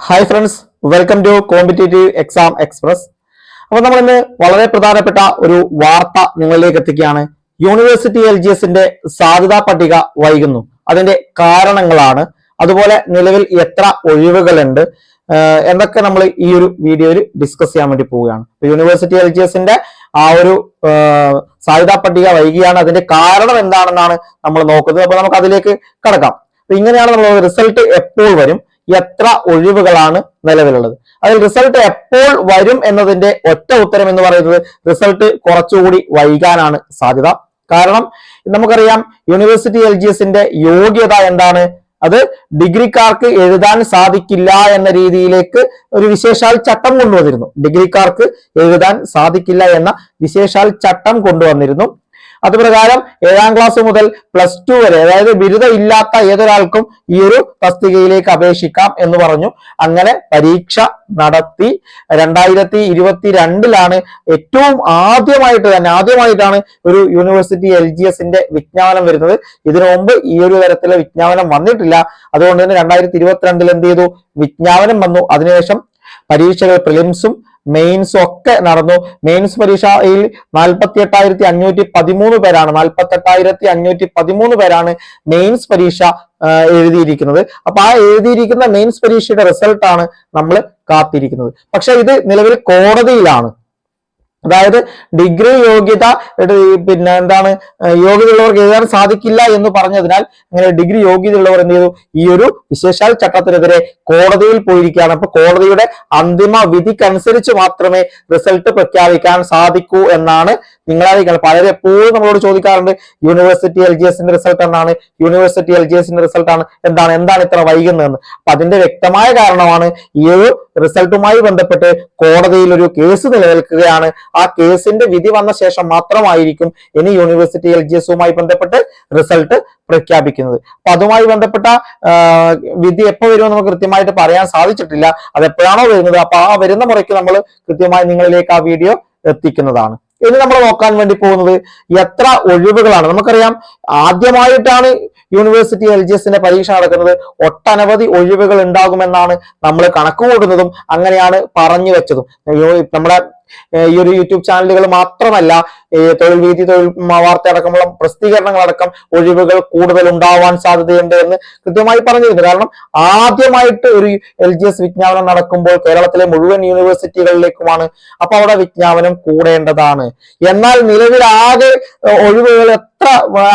Hi friends welcome to competitive exam express അപ്പോൾ നമ്മൾ ഇന്ന് വളരെ പ്രധാനപ്പെട്ട ഒരു വാർത്ത നിങ്ങളിലേക്ക് എത്തിക്കുകയാണ്. യൂണിവേഴ്സിറ്റി എൽ ജി എസിന്റെ സാധ്യതാ പട്ടിക വൈകുന്നു. അതിന്റെ കാരണങ്ങളാണ്. അതുപോലെ നിലവിൽ എത്ര ഒഴിവുകളുണ്ട്. എന്നൊക്കെ നമ്മൾ ഈ ഒരു വീഡിയോയിൽ ഡിസ്കസ് ചെയ്യാൻ വേണ്ടി പോവുകയാണ്. യൂണിവേഴ്സിറ്റി എൽ ജി എസിന്റെ ആ ഒരു സാധ്യതാ പട്ടിക വൈകിയാണ്. അതിന്റെ കാരണം എന്താണെന്നാണ് നമ്മൾ നോക്കുന്നത്. അപ്പൊ നമുക്ക് അതിലേക്ക് കടക്കാം. ഇങ്ങനെയാണ് നമ്മൾ റിസൾട്ട് എപ്പോൾ വരും. എത്ര ഒഴിവുകളാണ് നിലവിലുള്ളത്. അതിൽ റിസൾട്ട് എപ്പോൾ വരും എന്നതിന്റെ ഒറ്റ ഉത്തരം എന്ന് പറയുന്നത് റിസൾട്ട് കുറച്ചുകൂടി വൈകാനാണ് സാധ്യത. കാരണം നമുക്കറിയാം യൂണിവേഴ്സിറ്റി എൽ ജി എസിന്റെ യോഗ്യത എന്താണ്? അത് ഡിഗ്രിക്കാർക്ക് എഴുതാൻ സാധിക്കില്ല എന്ന രീതിയിലേക്ക് ഒരു വിശേഷാൽ ചട്ടം കൊണ്ടുവന്നിരുന്നു. ഡിഗ്രിക്കാർക്ക് എഴുതാൻ സാധിക്കില്ല എന്ന വിശേഷാൽ ചട്ടം കൊണ്ടുവന്നിരുന്നു. അതുപ്രകാരം ഏഴാം ക്ലാസ് മുതൽ പ്ലസ് ടു വരെ അതായത് ബിരുദം ഇല്ലാത്ത ഏതൊരാൾക്കും ഈ ഒരു തസ്തികയിലേക്ക് അപേക്ഷിക്കാം എന്ന് പറഞ്ഞു. അങ്ങനെ പരീക്ഷ നടത്തി രണ്ടായിരത്തി ഇരുപത്തി രണ്ടിലാണ് ഏറ്റവും ആദ്യമായിട്ട് തന്നെ ആദ്യമായിട്ടാണ് ഒരു യൂണിവേഴ്സിറ്റി എൽ ജി എസിന്റെ വിജ്ഞാപനം വരുന്നത്. ഇതിനു മുമ്പ് ഈ ഒരു തരത്തിലെ വിജ്ഞാപനം വന്നിട്ടില്ല. അതുകൊണ്ട് തന്നെ രണ്ടായിരത്തി ഇരുപത്തിരണ്ടിൽ എന്ത് ചെയ്തു? വിജ്ഞാപനം വന്നു. അതിനുശേഷം പരീക്ഷകൾ പ്രിലിംസും മെയിൻസും ഒക്കെ നടന്നു. മെയിൻസ് പരീക്ഷയിൽ നാൽപ്പത്തി എട്ടായിരത്തി അഞ്ഞൂറ്റി പതിമൂന്ന് പേരാണ് നാൽപ്പത്തി എട്ടായിരത്തി അഞ്ഞൂറ്റി പതിമൂന്ന് പേരാണ് മെയിൻസ് പരീക്ഷ എഴുതിയിരിക്കുന്നത്. അപ്പൊ ആ എഴുതിയിരിക്കുന്ന മെയിൻസ് പരീക്ഷയുടെ റിസൾട്ടാണ് നമ്മൾ കാത്തിരിക്കുന്നത്. പക്ഷെ ഇത് നിലവിൽ കോടതിയിലാണ്. അതായത് ഡിഗ്രി യോഗ്യത പിന്നെ എന്താണ് യോഗ്യത ഉള്ളവർക്ക് എഴുതാൻ സാധിക്കില്ല എന്ന് പറഞ്ഞതിനാൽ അങ്ങനെ ഡിഗ്രി യോഗ്യതയുള്ളവർ എന്ത് ചെയ്തു? ഈ ഒരു വിശേഷാൽ ചട്ടത്തിനെതിരെ കോടതിയിൽ പോയിരിക്കുകയാണ്. അപ്പൊ കോടതിയുടെ അന്തിമ വിധിക്കനുസരിച്ച് മാത്രമേ റിസൾട്ട് പ്രഖ്യാപിക്കാൻ സാധിക്കൂ എന്നാണ് നിങ്ങളറിയിക്കണം പലരും എപ്പോഴും നമ്മളോട് ചോദിക്കാറുണ്ട് യൂണിവേഴ്സിറ്റി എൽ ജി എസിന്റെ റിസൾട്ട് എന്നാണ് യൂണിവേഴ്സിറ്റി എൽ ജി എസിന്റെ റിസൾട്ട് ആണ്. എന്താണ്? എന്താണ് ഇത്ര വൈകുന്നതെന്ന്? അപ്പൊ അതിന്റെ വ്യക്തമായ കാരണമാണ് ഈ ഒരു റിസൾട്ടുമായി ബന്ധപ്പെട്ട് കോടതിയിൽ ഒരു കേസ് നിലനിൽക്കുകയാണ്. ആ കേസിന്റെ വിധി വന്ന ശേഷം മാത്രമായിരിക്കും ഇനി യൂണിവേഴ്സിറ്റി എൽ ജി എസുമായി ബന്ധപ്പെട്ട് റിസൾട്ട് പ്രഖ്യാപിക്കുന്നത്. അപ്പൊ അതുമായി ബന്ധപ്പെട്ട വിധി എപ്പോ വരുമെന്ന് നമുക്ക് കൃത്യമായിട്ട് പറയാൻ സാധിച്ചിട്ടില്ല. അത് എപ്പോഴാണോ വരുന്നത്? അപ്പൊ ആ വരുന്ന മുറയ്ക്ക് നമ്മൾ കൃത്യമായി നിങ്ങളിലേക്ക് ആ വീഡിയോ എത്തിക്കുന്നതാണ്. ഇനി നമ്മൾ നോക്കാൻ വേണ്ടി പോകുന്നത് എത്ര ഒഴിവുകളാണ്. നമുക്കറിയാം ആദ്യമായിട്ടാണ് യൂണിവേഴ്സിറ്റി എൽ ജി എസിന്റെ പരീക്ഷ നടക്കുന്നത്. ഒട്ടനവധി ഒഴിവുകൾ ഉണ്ടാകുമെന്നാണ് നമ്മൾ കണക്കുകൂട്ടുന്നതും അങ്ങനെയാണ് പറഞ്ഞു വെച്ചതും. നമ്മുടെ ഈ ഒരു യൂട്യൂബ് ചാനലുകൾ മാത്രമല്ല തൊഴിൽ വീതി തൊഴിൽ വാർത്ത അടക്കമുള്ള പ്രസിദ്ധീകരണങ്ങളടക്കം ഒഴിവുകൾ കൂടുതൽ ഉണ്ടാവാൻ സാധ്യതയുണ്ട് എന്ന് കൃത്യമായി പറഞ്ഞിരുന്നു. കാരണം ആദ്യമായിട്ട് ഒരു എൽ ജി എസ് വിജ്ഞാപനം നടക്കുമ്പോൾ കേരളത്തിലെ മുഴുവൻ യൂണിവേഴ്സിറ്റികളിലേക്കുമാണ് അപ്പൊ അവിടെ വിജ്ഞാപനം കൂടേണ്ടതാണ്. എന്നാൽ നിലവിൽ ആകെ ഏർ ഒഴിവുകൾ എത്ര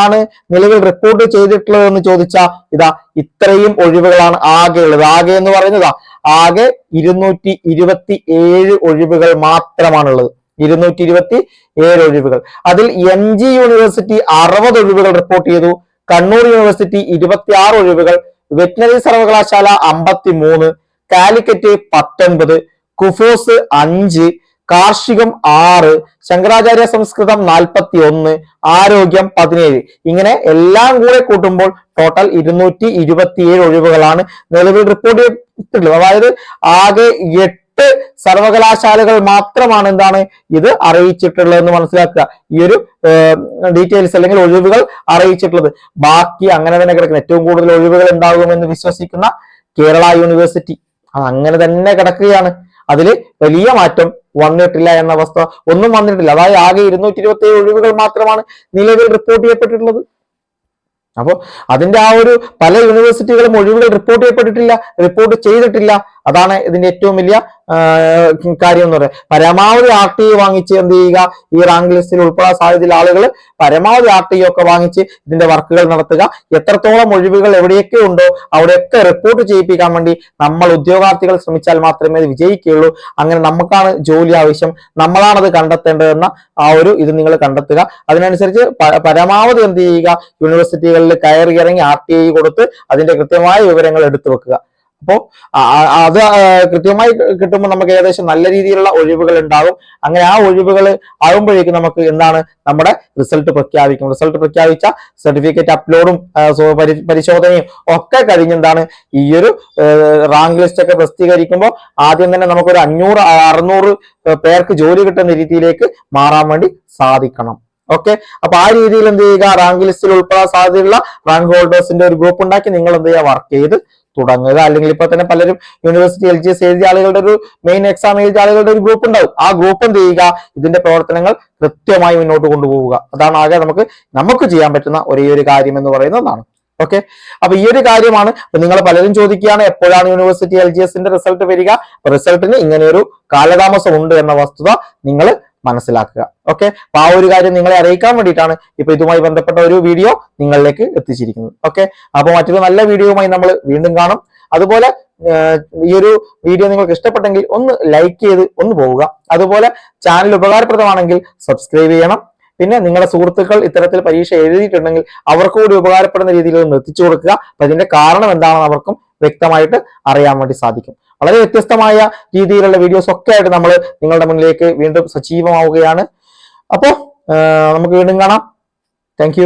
ആണ് നിലവിൽ റിപ്പോർട്ട് ചെയ്തിട്ടുള്ളത് എന്ന് ചോദിച്ചാൽ ഇതാ ഇത്രയും ഒഴിവുകളാണ് ആകെ ഉള്ളത് ആകെ എന്ന് പറയുന്നതാ ആകെ ഇരുന്നൂറ്റി ഇരുപത്തി ഏഴ് ഒഴിവുകൾ മാത്രമാണുള്ളത്. ഇരുന്നൂറ്റി ഇരുപത്തി ഏഴ് ഒഴിവുകൾ. അതിൽ എം ജി യൂണിവേഴ്സിറ്റി അറുപത് ഒഴിവുകൾ റിപ്പോർട്ട് ചെയ്തു. കണ്ണൂർ യൂണിവേഴ്സിറ്റി ഇരുപത്തി ആറ് ഒഴിവുകൾ. വെറ്റിനറി സർവകലാശാല അമ്പത്തി മൂന്ന് കാലിക്കറ്റ് പത്തൊൻപത്. കുഫോസ് അഞ്ച്. കാർഷികം ആറ് ശങ്കരാചാര്യ സംസ്കൃതം നാൽപ്പത്തി ഒന്ന് ആരോഗ്യം പതിനേഴ്. ഇങ്ങനെ എല്ലാം കൂടെ കൂട്ടുമ്പോൾ ടോട്ടൽ ഇരുന്നൂറ്റി ഇരുപത്തിയേഴ് ഒഴിവുകളാണ് നിലവിൽ റിപ്പോർട്ട് ചെയ്തിട്ടുള്ളത്. അതായത് ആകെ എട്ട് സർവകലാശാലകൾ മാത്രമാണ് എന്താണ് ഇത് അറിയിച്ചിട്ടുള്ളത് എന്ന് മനസ്സിലാക്കുക. ഈ ഒരു ഡീറ്റെയിൽസ് അല്ലെങ്കിൽ ഒഴിവുകൾ അറിയിച്ചിട്ടുള്ളത്. ബാക്കി അങ്ങനെ തന്നെ കിടക്കുന്ന. ഏറ്റവും കൂടുതൽ ഒഴിവുകൾ ഉണ്ടാകുമെന്ന് വിശ്വസിക്കുന്ന കേരള യൂണിവേഴ്സിറ്റി. അങ്ങനെ തന്നെ കിടക്കുകയാണ്. അതിൽ വലിയ മാറ്റം വന്നിട്ടില്ല എന്ന അവസ്ഥ ഒന്നും വന്നിട്ടില്ല. അതായത് ആകെ ഇരുന്നൂറ്റി ഇരുപത്തി ഒഴിവുകൾ മാത്രമാണ് നിലവിൽ റിപ്പോർട്ട് ചെയ്യപ്പെട്ടിട്ടുള്ളത്. അപ്പോൾ അതിന്റെ ആ ഒരു പല യൂണിവേഴ്സിറ്റികളും ഒഴിവുകൾ റിപ്പോർട്ട് ചെയ്യപ്പെട്ടിട്ടില്ല റിപ്പോർട്ട് ചെയ്തിട്ടില്ല. അതാണ് ഇതിന്റെ ഏറ്റവും വലിയ കാര്യം എന്ന് പറയുന്നത്. പരമാവധി ആർ ടി വാങ്ങിച്ച് എന്ത് ചെയ്യുക? ഈ റാങ്ക് ലിസ്റ്റിൽ ഉൾപ്പെടാൻ സാധ്യതയുള്ള ആളുകൾ പരമാവധി ആർ ടി ഒക്കെ വാങ്ങിച്ച് ഇതിന്റെ വർക്കുകൾ നടത്തുക. എത്രത്തോളം ഒഴിവുകൾ എവിടെയൊക്കെ ഉണ്ടോ അവിടെയൊക്കെ റിപ്പോർട്ട് ചെയ്യിപ്പിക്കാൻ വേണ്ടി നമ്മൾ ഉദ്യോഗാർത്ഥികൾ ശ്രമിച്ചാൽ മാത്രമേ വിജയിക്കുകയുള്ളൂ. അങ്ങനെ നമുക്കാണ് ജോലി ആവശ്യം. നമ്മളാണ് അത് കണ്ടെത്തേണ്ടതെന്ന ആ ഒരു ഇത് നിങ്ങൾ കണ്ടെത്തുക. അതിനനുസരിച്ച് പരമാവധി എന്ത് ചെയ്യുക? യൂണിവേഴ്സിറ്റികളിൽ കയറി ഇറങ്ങി ആർ ടി ഐ കൊടുത്ത് അതിന്റെ കൃത്യമായ വിവരങ്ങൾ എടുത്തു വെക്കുക. അപ്പോ ആ- ആ- അത് കൃത്യമായി കിട്ടുമ്പോൾ നമുക്ക് ഏകദേശം നല്ല രീതിയിലുള്ള ഒഴിവുകൾ ഉണ്ടാകും. അങ്ങനെ ആ ഒഴിവുകൾ ആകുമ്പോഴേക്കും നമുക്ക് എന്താണ് നമ്മുടെ റിസൾട്ട് പ്രഖ്യാപിക്കും. റിസൾട്ട് പ്രഖ്യാപിച്ച സർട്ടിഫിക്കറ്റ് അപ്ലോഡും പരിശോധനയും ഒക്കെ കഴിഞ്ഞെന്താണ് ഈ ഒരു റാങ്ക് ലിസ്റ്റ് ഒക്കെ പ്രസിദ്ധീകരിക്കുമ്പോൾ ആദ്യം തന്നെ നമുക്കൊരു അഞ്ഞൂറ് അറുന്നൂറ് പേർക്ക് ജോലി കിട്ടുന്ന രീതിയിലേക്ക് മാറാൻ വേണ്ടി സാധിക്കണം. ഓക്കെ അപ്പൊ ആ രീതിയിൽ എന്ത് ചെയ്യുക? റാങ്ക് ലിസ്റ്റിൽ ഉൾപ്പെടാൻ സാധ്യതയുള്ള റാങ്ക് ഹോൾഡേഴ്സിന്റെ ഒരു ഗ്രൂപ്പ് ഉണ്ടാക്കി നിങ്ങൾ എന്ത് ചെയ്യുക? വർക്ക് ചെയ്ത് തുടങ്ങുക. അല്ലെങ്കിൽ ഇപ്പൊ തന്നെ പലരും യൂണിവേഴ്സിറ്റി എൽ ജി എസ് എഴുതിയ ആളുകളുടെ ഒരു മെയിൻ എക്സാം എഴുതിയ ആളുകളുടെ ഒരു ഗ്രൂപ്പ് ഉണ്ടാവും. ആ ഗ്രൂപ്പ് എന്ത് ചെയ്യുക? ഇതിന്റെ പ്രവർത്തനങ്ങൾ കൃത്യമായി മുന്നോട്ട് കൊണ്ടുപോവുക. അതാണ് ആകെ നമുക്ക് നമുക്ക് ചെയ്യാൻ പറ്റുന്ന ഒരേ ഒരു കാര്യം എന്ന് പറയുന്നതാണ് ഓക്കെ അപ്പൊ ഈ ഒരു കാര്യമാണ്. നിങ്ങൾ പലരും ചോദിക്കുകയാണ് എപ്പോഴാണ് യൂണിവേഴ്സിറ്റി എൽ ജി എസിന്റെ റിസൾട്ട് വരിക? റിസൾട്ടിന് ഇങ്ങനെയൊരു കാലതാമസം ഉണ്ട് എന്ന വസ്തുത നിങ്ങൾ മനസ്സിലാക്കുക. ഓക്കെ അപ്പൊ ആ ഒരു കാര്യം നിങ്ങളെ അറിയിക്കാൻ വേണ്ടിയിട്ടാണ് ഇപ്പൊ ഇതുമായി ബന്ധപ്പെട്ട ഒരു വീഡിയോ നിങ്ങളിലേക്ക് എത്തിച്ചിരിക്കുന്നത്. ഓക്കെ അപ്പൊ മറ്റൊരു നല്ല വീഡിയോയുമായി നമ്മൾ വീണ്ടും കാണും. അതുപോലെ ഈ ഒരു വീഡിയോ നിങ്ങൾക്ക് ഇഷ്ടപ്പെട്ടെങ്കിൽ ഒന്ന് ലൈക്ക് ചെയ്ത് ഒന്ന് പോവുക. അതുപോലെ ചാനൽ ഉപകാരപ്രദമാണെങ്കിൽ സബ്സ്ക്രൈബ് ചെയ്യണം. പിന്നെ നിങ്ങളുടെ സുഹൃത്തുക്കൾ ഇത്തരത്തിൽ പരീക്ഷ എഴുതിയിട്ടുണ്ടെങ്കിൽ അവർക്ക് കൂടി ഉപകാരപ്പെടുന്ന രീതിയിൽ ഒന്ന് എത്തിച്ചു കൊടുക്കുക. അപ്പൊ ഇതിന്റെ കാരണം എന്താണെന്ന് അവർക്കും വ്യക്തമായിട്ട് അറിയാൻ വേണ്ടി സാധിക്കും. വളരെ വ്യത്യസ്തമായ രീതിയിലുള്ള വീഡിയോസ് ഒക്കെ ആയിട്ട് നമ്മൾ നിങ്ങളുടെ മുന്നിലേക്ക് വീണ്ടും സജീവമാവുകയാണ്. അപ്പോൾ നമുക്ക് വീണ്ടും കാണാം. താങ്ക്